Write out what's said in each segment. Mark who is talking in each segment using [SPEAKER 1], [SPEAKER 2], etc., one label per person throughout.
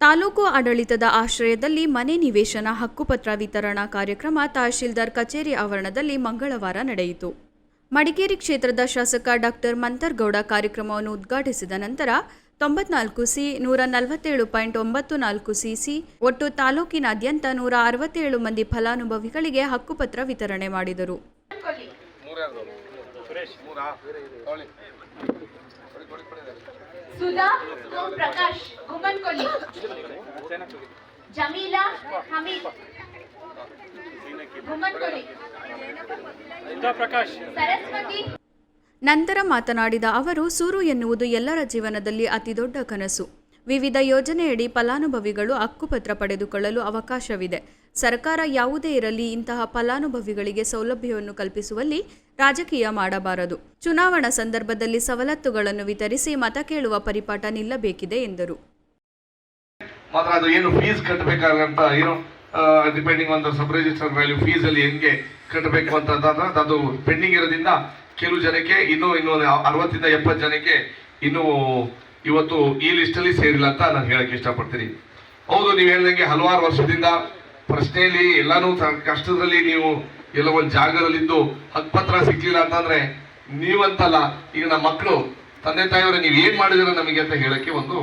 [SPEAKER 1] ತಾಲೂಕು ಆಡಳಿತದ ಆಶ್ರಯದಲ್ಲಿ ಮನೆ ನಿವೇಶನ, ಹಕ್ಕುಪತ್ರ ವಿತರಣಾ ಕಾರ್ಯಕ್ರಮ, ತಹಶೀಲ್ದಾರ್ ಕಚೇರಿ ಆವರಣದಲ್ಲಿ ಮಂಗಳವಾರ ನಡೆಯಿತು. ಮಡಿಕೇರಿ ಕ್ಷೇತ್ರದ ಶಾಸಕ ಡಾಕ್ಟರ್ ಮಂತರ್ಗೌಡ ಕಾರ್ಯಕ್ರಮವನ್ನು ಉದ್ಘಾಟಿಸಿದ ನಂತರ ತೊಂಬತ್ನಾಲ್ಕು ಸಿ, ನೂರ ನಲವತ್ತೇಳು ಪಾಯಿಂಟ್ ಒಂಬತ್ತು ನಾಲ್ಕು ಸಿಸಿ, ಒಟ್ಟು ತಾಲೂಕಿನಾದ್ಯಂತ ನೂರ ಅರವತ್ತೇಳು ಮಂದಿ ಫಲಾನುಭವಿಗಳಿಗೆ ಹಕ್ಕುಪತ್ರ ವಿತರಣೆ ಮಾಡಿದರು.
[SPEAKER 2] ಸುಧಾ ಓಂ ಪ್ರಕಾಶ್ ಗುಮ್ಮನ್ಕೊಲ್ಲಿ ಜಮೀಲಾ ಹಮೀದ್. ಪ್ರಕಾಶ್. ಸರಸ್ವತಿ.
[SPEAKER 1] ನಂತರ ಮಾತನಾಡಿದ ಅವರು ಸೂರು ಎನ್ನುವುದು ಎಲ್ಲರ ಜೀವನದಲ್ಲಿ ಅತಿದೊಡ್ಡ ಕನಸು. ವಿವಿಧ ಯೋಜನೆಯಡಿ ಫಲಾನುಭವಿಗಳು ಹಕ್ಕುಪತ್ರ ಪಡೆದುಕೊಳ್ಳಲು ಅವಕಾಶವಿದೆ. ಸರ್ಕಾರ ಯಾವುದೇ ಇರಲಿ ಇಂತಹ ಫಲಾನುಭವಿಗಳಿಗೆ ಸೌಲಭ್ಯವನ್ನು ಕಲ್ಪಿಸುವಲ್ಲಿ ರಾಜಕೀಯ ಮಾಡಬಾರದು. ಚುನಾವಣಾ ಸಂದರ್ಭದಲ್ಲಿ ಸವಲತ್ತುಗಳನ್ನು ವಿತರಿಸಿ ಮತ ಕೇಳುವ ಪರಿಪಾಠ ನಿಲ್ಲಬೇಕಿದೆ ಎಂದರು.
[SPEAKER 3] ಮಾತ್ರ ಅದು ಏನು ಫೀಸ್ ಏನು depending on the sub value fees ಅಲ್ಲಿ ಅಂತಂದ್ರೆ ಅದು ಪೆಂಡಿಂಗ್ ಕೆಲವು ಜನಕ್ಕೆ ಇನ್ನೂ ಇನ್ನೂ ಅರವತ್ತಿಂದ ಎಪ್ಪತ್ತು ಜನಕ್ಕೆ ಇನ್ನೂ ಇವತ್ತು ಈ ಲಿಸ್ಟ್ ಅಲ್ಲಿ ಸೇರಿಲ್ಲ ಅಂತ ನಾನು ಹೇಳಕ್ಕೆ ಇಷ್ಟಪಡ್ತೀನಿ. ಹೌದು, ನೀವು ಹೇಳಿದಂಗೆ ಹಲವಾರು ವರ್ಷದಿಂದ ಪ್ರಶ್ನೆಯಲ್ಲಿ ಎಲ್ಲಾನು ಕಷ್ಟದಲ್ಲಿ ನೀವು ಎಲ್ಲೋ ಒಂದು ಜಾಗದಲ್ಲಿದ್ದು ಹಕ್ಪತ್ರ ಸಿಗ್ಲಿಲ್ಲ ಅಂತಂದ್ರೆ ನೀವಂತಲ್ಲ. ಈಗ ನಮ್ಮ ಮಕ್ಕಳು ತಂದೆ ತಾಯಿಯವರೇ, ನೀವು ಏನ್ ಮಾಡಿದಿರ ನಮಗೆ ಅಂತ ಹೇಳಕ್ಕೆ ಒಂದು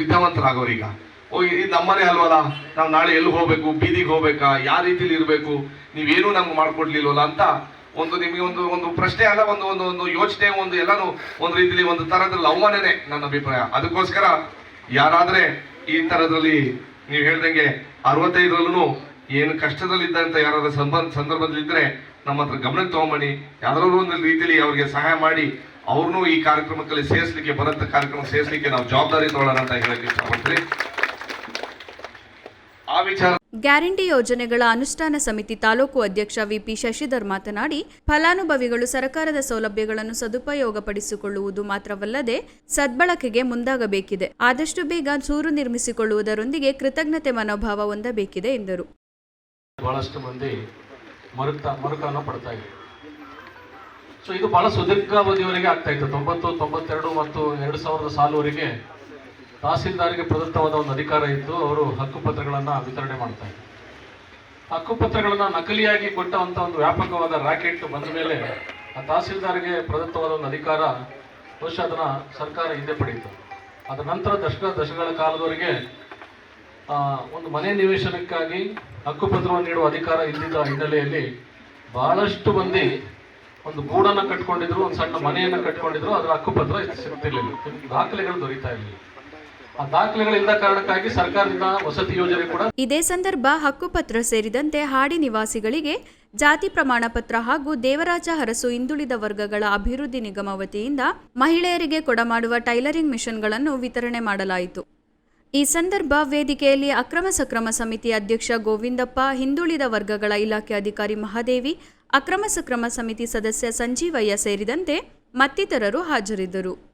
[SPEAKER 3] ವಿದ್ಯಾವಂತರಾಗೋರು ಈಗ ಓ ಇದು ನಮ್ಮನೆ ಅಲ್ವಲ್ಲ. ನಾವು ನಾಳೆ ಎಲ್ಲಿ ಹೋಗ್ಬೇಕು, ಬೀದಿಗೆ ಹೋಗ್ಬೇಕಾ, ಯಾವ ರೀತಿಲಿ ಇರಬೇಕು, ನೀವೇನು ನಮ್ಗೆ ಮಾಡ್ಕೊಡ್ಲಿಲ್ವಲ್ಲ ಅಂತ ಒಂದು ನಿಮಗೆ ಒಂದು ಒಂದು ಪ್ರಶ್ನೆ ಅಲ್ಲ, ಒಂದು ಒಂದು ಒಂದು ಯೋಚನೆ, ಒಂದು ಎಲ್ಲಾನು ಒಂದು ರೀತಿಲಿ ಒಂದು ತರದಲ್ಲಿ ಅವಮಾನನೆ ನನ್ನ ಅಭಿಪ್ರಾಯ. ಅದಕ್ಕೋಸ್ಕರ ಯಾರಾದ್ರೆ ಈ ತರದಲ್ಲಿ ನೀವು ಹೇಳ್ದಂಗೆ ಅರವತ್ತೈದರಲ್ಲೂ ಏನು ಕಷ್ಟದಲ್ಲಿದ್ದಂತ ಯಾರಾದ್ರೂ ಸಂಬಂಧ ಸಂದರ್ಭದಲ್ಲಿದ್ದರೆ ನಮ್ಮ ಹತ್ರ ಗಮನಕ್ಕೆ ತಗೊಂಬನ್ನಿ. ಯಾವ್ದಾದ್ರು ಒಂದು ರೀತಿಯಲ್ಲಿ ಅವ್ರಿಗೆ ಸಹಾಯ ಮಾಡಿ ಅವ್ರನ್ನೂ ಈ ಕಾರ್ಯಕ್ರಮಕ್ಕೆ ಸೇರಿಸಲಿಕ್ಕೆ ಬರಂತ ಕಾರ್ಯಕ್ರಮ ಸೇರಿಸಲಿಕ್ಕೆ ನಾವು ಜವಾಬ್ದಾರಿ ತಗೊಳ್ಳೋಣ ಅಂತ ಹೇಳಕ್ಕೆ ಇಷ್ಟಪಡ್ತೀನಿ. ಆ ವಿಚಾರ
[SPEAKER 1] ಗ್ಯಾರಂಟಿ ಯೋಜನೆಗಳ ಅನುಷ್ಠಾನ ಸಮಿತಿ ತಾಲೂಕು ಅಧ್ಯಕ್ಷ ವಿಪಿ ಶಶಿಧರ್ ಮಾತನಾಡಿ, ಫಲಾನುಭವಿಗಳು ಸರ್ಕಾರದ ಸೌಲಭ್ಯಗಳನ್ನು ಸದುಪಯೋಗಪಡಿಸಿಕೊಳ್ಳುವುದು ಮಾತ್ರವಲ್ಲದೆ ಸದ್ಬಳಕೆಗೆ ಮುಂದಾಗಬೇಕಿದೆ. ಆದಷ್ಟು ಬೇಗ ಸೂರು ನಿರ್ಮಿಸಿಕೊಳ್ಳುವುದರೊಂದಿಗೆ ಕೃತಜ್ಞತೆ ಮನೋಭಾವ ಹೊಂದಬೇಕಿದೆ ಎಂದರು.
[SPEAKER 4] ಬಹಳಷ್ಟು ಮಂದಿ ಪಡ್ತಾ ಇದೆ ಸೊ ಇದು ಬಹಳ ಸುದೀರ್ಘಾವಧಿಯವರೆಗೆ ಆಗ್ತಾ ಇತ್ತು. ತೊಂಬತ್ತು, ತೊಂಬತ್ತೆರಡು ಮತ್ತು ಎರಡು ಸಾವಿರದ ಸಾಲುವರೆಗೆ ತಹಸೀಲ್ದಾರ್ಗೆ ಪ್ರದತ್ತವಾದ ಒಂದು ಅಧಿಕಾರ ಇದ್ದು ಅವರು ಹಕ್ಕುಪತ್ರಗಳನ್ನು ವಿತರಣೆ ಮಾಡ್ತಾ ಇದ್ರು. ಹಕ್ಕುಪತ್ರಗಳನ್ನು ನಕಲಿಯಾಗಿ ಕೊಟ್ಟಂತ ಒಂದು ವ್ಯಾಪಕವಾದ ರಾಕೆಟ್ ಬಂದ ಮೇಲೆ ಆ ತಹಸೀಲ್ದಾರ್ಗೆ ಪ್ರದತ್ತವಾದ ಒಂದು ಅಧಿಕಾರ ಬಹುಶಃ ಅದನ್ನ ಸರ್ಕಾರ ಹಿಂದೆ ಪಡೆಯಿತು. ಅದರ ನಂತರ ದಶಕ ದಶಕಗಳ ಕಾಲದವರೆಗೆ ಒಂದು ಮನೆ ನಿವೇಶನಕ್ಕಾಗಿ ಹಕ್ಕುಪತ್ರವನ್ನು ನೀಡುವ ಅಧಿಕಾರ ಇದ್ದಿದ್ದ ಹಿನ್ನೆಲೆಯಲ್ಲಿ ಬಹಳಷ್ಟು ಮಂದಿ ಒಂದು ಗೂಡನ್ನು ಕಟ್ಕೊಂಡಿದ್ರು, ಒಂದು ಸಣ್ಣ ಮನೆಯನ್ನ ಕಟ್ಕೊಂಡಿದ್ರು, ಅದರ ಹಕ್ಕುಪತ್ರ ಸಿಗ್ತಿರ್ಲಿಲ್ಲ. ದಾಖಲೆಗಳು ದೊರೀತಾ ಇರಲಿಲ್ಲ.
[SPEAKER 1] ಇದೇ ಸಂದರ್ಭ ಹಕ್ಕುಪತ್ರ ಸೇರಿದಂತೆ ಹಾಡಿ ನಿವಾಸಿಗಳಿಗೆ ಜಾತಿ ಪ್ರಮಾಣ ಪತ್ರ ಹಾಗೂ ದೇವರಾಜ ಹರಸು ಹಿಂದುಳಿದ ವರ್ಗಗಳ ಅಭಿವೃದ್ಧಿ ನಿಗಮ ವತಿಯಿಂದ ಮಹಿಳೆಯರಿಗೆ ಕೊಡಮಾಡುವ ಟೈಲರಿಂಗ್ ಮಿಷನ್ಗಳನ್ನು ವಿತರಣೆ ಮಾಡಲಾಯಿತು. ಈ ಸಂದರ್ಭ ವೇದಿಕೆಯಲ್ಲಿ ಅಕ್ರಮ ಸಕ್ರಮ ಸಮಿತಿ ಅಧ್ಯಕ್ಷ ಗೋವಿಂದಪ್ಪ, ಹಿಂದುಳಿದ ವರ್ಗಗಳ ಇಲಾಖೆ ಅಧಿಕಾರಿ ಮಹಾದೇವಿ, ಅಕ್ರಮ ಸಕ್ರಮ ಸಮಿತಿ ಸದಸ್ಯ ಸಂಜೀವಯ್ಯ ಸೇರಿದಂತೆ ಮತ್ತಿತರರು ಹಾಜರಿದ್ದರು.